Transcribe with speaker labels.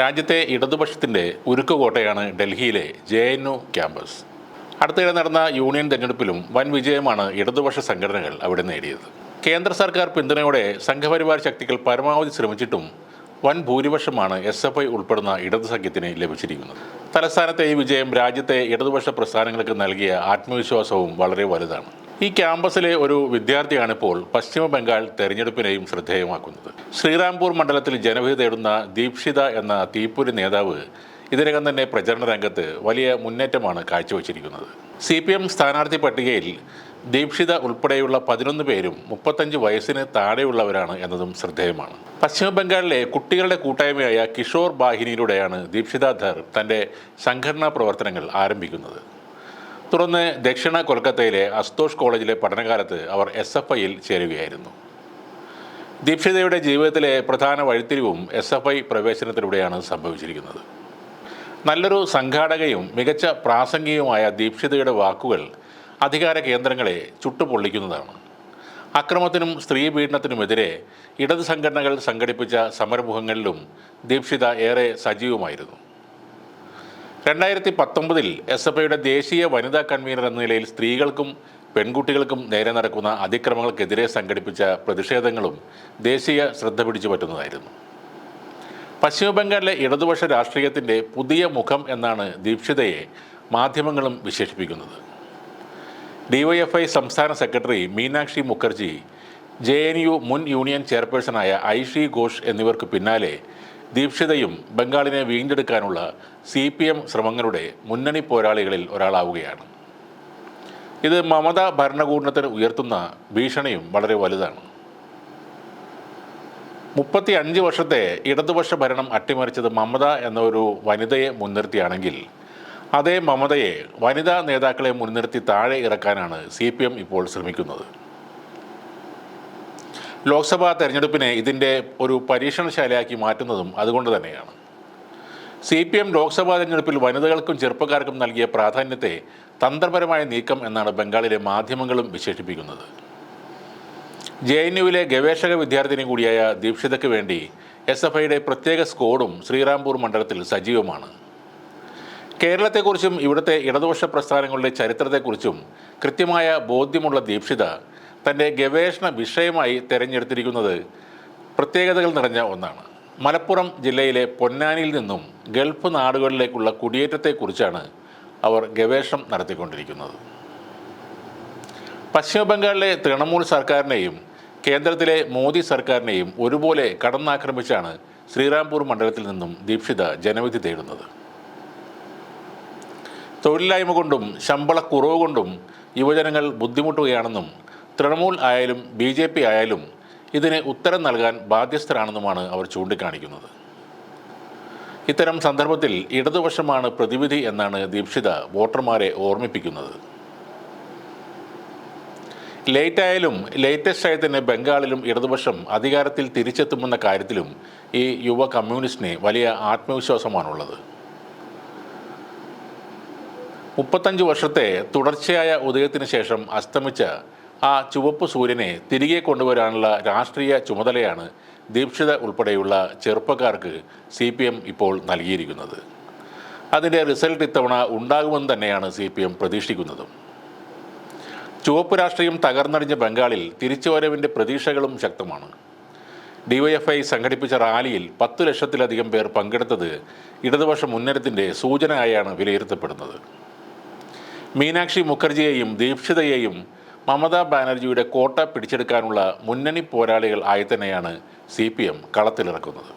Speaker 1: രാജ്യത്തെ ഇടതുപക്ഷത്തിന്റെ ഉരുക്കുകോട്ടയാണ് ഡൽഹിയിലെ ജെ എൻ യു ക്യാമ്പസ്. അടുത്തിടെ നടന്ന യൂണിയൻ തെരഞ്ഞെടുപ്പിലും വൻ വിജയമാണ് ഇടതുപക്ഷ സംഘടനകൾ അവിടെ നേടിയത്. കേന്ദ്ര സർക്കാർ പിന്തുണയോടെ സംഘപരിവാർ ശക്തികൾ പരമാവധി ശ്രമിച്ചിട്ടും വൻ ഭൂരിപക്ഷമാണ് എസ് എഫ് ഐ ഉൾപ്പെടുന്ന ഇടതു സഖ്യത്തിന് ലഭിച്ചിരിക്കുന്നത്. തലസ്ഥാനത്തെ ഈ വിജയം രാജ്യത്തെ ഇടതുപക്ഷ പ്രസ്ഥാനങ്ങൾക്ക് നൽകിയ ആത്മവിശ്വാസവും വളരെ വലുതാണ്. ഈ ക്യാമ്പസിലെ ഒരു വിദ്യാർത്ഥിയാണ് ഇപ്പോൾ പശ്ചിമ ബംഗാൾ തെരഞ്ഞെടുപ്പിനെയും ശ്രദ്ധേയമാക്കുന്നത്. ശ്രീറാംപൂർ മണ്ഡലത്തിൽ ജനവിധി തേടുന്ന ദീപ്ഷിത എന്ന തീപ്പൂരി നേതാവ് ഇതിനകം തന്നെ പ്രചരണ രംഗത്ത് വലിയ മുന്നേറ്റമാണ് കാഴ്ചവെച്ചിരിക്കുന്നത്. സി പി എം സ്ഥാനാർത്ഥി പട്ടികയിൽ ദീക്ഷിത ഉൾപ്പെടെയുള്ള പതിനൊന്ന് പേരും മുപ്പത്തഞ്ച് വയസ്സിന് താഴെയുള്ളവരാണ് എന്നതും ശ്രദ്ധേയമാണ്. പശ്ചിമ ബംഗാളിലെ കുട്ടികളുടെ കൂട്ടായ്മയായ കിഷോർ ബാഹിനിയിലൂടെയാണ് ദീക്ഷിത ധർ തന്റെ സംഘടനാ പ്രവർത്തനങ്ങൾ ആരംഭിക്കുന്നത്. തുടർന്ന് ദക്ഷിണ കൊൽക്കത്തയിലെ അസ്തോഷ് കോളേജിലെ പഠനകാലത്ത് അവർ എസ് എഫ് ഐയിൽ ചേരുകയായിരുന്നു. ദീക്ഷിതയുടെ ജീവിതത്തിലെ പ്രധാന വഴിത്തിരിവും എസ് എഫ് ഐ പ്രവേശനത്തിലൂടെയാണ് സംഭവിച്ചിരിക്കുന്നത്. നല്ലൊരു സംഘാടകയും മികച്ച പ്രാസംഗികവുമായ ദീക്ഷിതയുടെ വാക്കുകൾ അധികാര കേന്ദ്രങ്ങളെ ചുട്ടുപൊള്ളിക്കുന്നതാണ്. അക്രമത്തിനും സ്ത്രീ പീഡനത്തിനുമെതിരെ ഇടത് സംഘടനകൾ സംഘടിപ്പിച്ച സമരമുഖങ്ങളിലും ദീക്ഷിത ഏറെ സജീവമായിരുന്നു. രണ്ടായിരത്തി പത്തൊമ്പതിൽ എസ് എഫ് ഐയുടെ ദേശീയ വനിതാ കൺവീനർ എന്ന നിലയിൽ സ്ത്രീകൾക്കും പെൺകുട്ടികൾക്കും നേരെ നടക്കുന്ന അതിക്രമങ്ങൾക്കെതിരെ സംഘടിപ്പിച്ച പ്രതിഷേധങ്ങളും ദേശീയ ശ്രദ്ധ പിടിച്ചു പറ്റുന്നതായിരുന്നു. പശ്ചിമബംഗാളിലെ ഇടതുപക്ഷ രാഷ്ട്രീയത്തിന്റെ പുതിയ മുഖം എന്നാണ് ദീക്ഷിതയെ മാധ്യമങ്ങളും വിശേഷിപ്പിക്കുന്നത്. ഡിവൈഎഫ്ഐ സംസ്ഥാന secretary Meenakshi Mukherjee J N U മുൻ യൂണിയൻ ചെയർപേഴ്സണായ ഐഷി ഘോഷ് എന്നിവർക്ക് പിന്നാലെ ദീക്ഷിതയും ബംഗാളിനെ വീണ്ടെടുക്കാനുള്ള സി പി എം ശ്രമങ്ങളുടെ മുന്നണി പോരാളികളിൽ ഒരാളാവുകയാണ്. ഇത് മമത ഭരണകൂടത്തിന് ഉയർത്തുന്ന ഭീഷണിയും വളരെ വലുതാണ്. മുപ്പത്തി അഞ്ച് വർഷത്തെ ഇടതുപക്ഷ ഭരണം അട്ടിമറിച്ചത് മമത എന്ന ഒരു വനിതയെ മുൻനിർത്തിയാണെങ്കിൽ അതേ മമതയെ വനിതാ നേതാക്കളെ മുൻനിർത്തി താഴെ ഇറക്കാനാണ് സി ഇപ്പോൾ ശ്രമിക്കുന്നത്. ലോക്സഭാ തെരഞ്ഞെടുപ്പിനെ ഇതിന്റെ ഒരു പരീക്ഷണശാലയാക്കി മാറ്റുന്നതും അതുകൊണ്ട് തന്നെയാണ്. സി പി എം ലോക്സഭാ തെരഞ്ഞെടുപ്പിൽ വനിതകൾക്കും ചെറുപ്പക്കാർക്കും നൽകിയ പ്രാധാന്യത്തെ തന്ത്രപരമായ നീക്കം എന്നാണ് ബംഗാളിലെ മാധ്യമങ്ങളും വിശേഷിപ്പിക്കുന്നത്. ജെ എൻ യുവിലെ ഗവേഷക വിദ്യാർത്ഥിനി കൂടിയായ ദീക്ഷിതയ്ക്ക് വേണ്ടി എസ് എഫ് ഐയുടെ പ്രത്യേക സ്കോഡും ശ്രീറാംപൂർ മണ്ഡലത്തിൽ സജീവമാണ്. കേരളത്തെക്കുറിച്ചും ഇവിടുത്തെ ഇടതുപക്ഷ പ്രസ്ഥാനങ്ങളുടെ ചരിത്രത്തെക്കുറിച്ചും കൃത്യമായ ബോധ്യമുള്ള ദീക്ഷിത തന്റെ ഗവേഷണ വിഷയമായി തിരഞ്ഞെടുത്തിരിക്കുന്നത് പ്രത്യേകതകൾ നിറഞ്ഞ ഒന്നാണ്. മലപ്പുറം ജില്ലയിലെ പൊന്നാനിയിൽ നിന്നും ഗൾഫ് നാടുകളിലേക്കുള്ള കുടിയേറ്റത്തെക്കുറിച്ചാണ് അവർ ഗവേഷണം നടത്തിക്കൊണ്ടിരിക്കുന്നത്. പശ്ചിമബംഗാളിലെ തൃണമൂൽ സർക്കാരിനെയും കേന്ദ്രത്തിലെ മോദി സർക്കാരിനെയും ഒരുപോലെ കടന്നാക്രമിച്ചാണ് ശ്രീറാംപൂർ മണ്ഡലത്തിൽ നിന്നും ദീക്ഷിത ജനവിധി തേടുന്നത്. തൊഴിലില്ലായ്മ കൊണ്ടും ശമ്പളക്കുറവ് കൊണ്ടും യുവജനങ്ങൾ ബുദ്ധിമുട്ടുകയാണെന്നും തൃണമൂൽ ആയാലും ബി ജെ പി ആയാലും ഇതിന് ഉത്തരം നൽകാൻ ബാധ്യസ്ഥരാണെന്നുമാണ് അവർ ചൂണ്ടിക്കാണിക്കുന്നത്. ഇത്തരം സന്ദർഭത്തിൽ ഇടതുപക്ഷമാണ് പ്രതിവിധി എന്നാണ് ദീക്ഷിത വോട്ടർമാരെ ഓർമ്മിപ്പിക്കുന്നത്. ലേറ്റ് ആയാലും ലേറ്റസ്റ്റ് ആയി തന്നെ ബംഗാളിലും ഇടതുപക്ഷം അധികാരത്തിൽ തിരിച്ചെത്തുമെന്ന കാര്യത്തിലും ഈ യുവ കമ്മ്യൂണിസ്റ്റിന് വലിയ ആത്മവിശ്വാസമാണുള്ളത്. മുപ്പത്തഞ്ച് വർഷത്തെ തുടർച്ചയായ ഉദയത്തിന് ശേഷം അസ്തമിച്ച ആ ചുവപ്പ് സൂര്യനെ തിരികെ കൊണ്ടുവരാനുള്ള രാഷ്ട്രീയ ചുമതലയാണ് ദീക്ഷിത ഉൾപ്പെടെയുള്ള ചെറുപ്പക്കാർക്ക് സി പി എം ഇപ്പോൾ നൽകിയിരിക്കുന്നത്. അതിന്റെ റിസൾട്ട് ഇത്തവണ ഉണ്ടാകുമെന്ന് തന്നെയാണ് സി പി എം പ്രതീക്ഷിക്കുന്നതും. ചുവപ്പ് രാഷ്ട്രീയം തകർന്നടിഞ്ഞ ബംഗാളിൽ തിരിച്ചുവരവിന്റെ പ്രതീക്ഷകളും ശക്തമാണ്. ഡിവൈഎഫ്ഐ സംഘടിപ്പിച്ച റാലിയിൽ പത്തു ലക്ഷത്തിലധികം പേർ പങ്കെടുത്തത് ഇടതുപക്ഷ മുന്നേറ്റത്തിന്റെ സൂചനയായാണ് വിലയിരുത്തപ്പെടുന്നത്. മീനാക്ഷി മുഖർജിയെയും ദീക്ഷിതയെയും മമതാ ബാനർജിയുടെ കോട്ട പിടിച്ചെടുക്കാനുള്ള മുന്നണി പോരാളികൾ ആയി തന്നെയാണ് സി പി എം കളത്തിലിറക്കുന്നത്.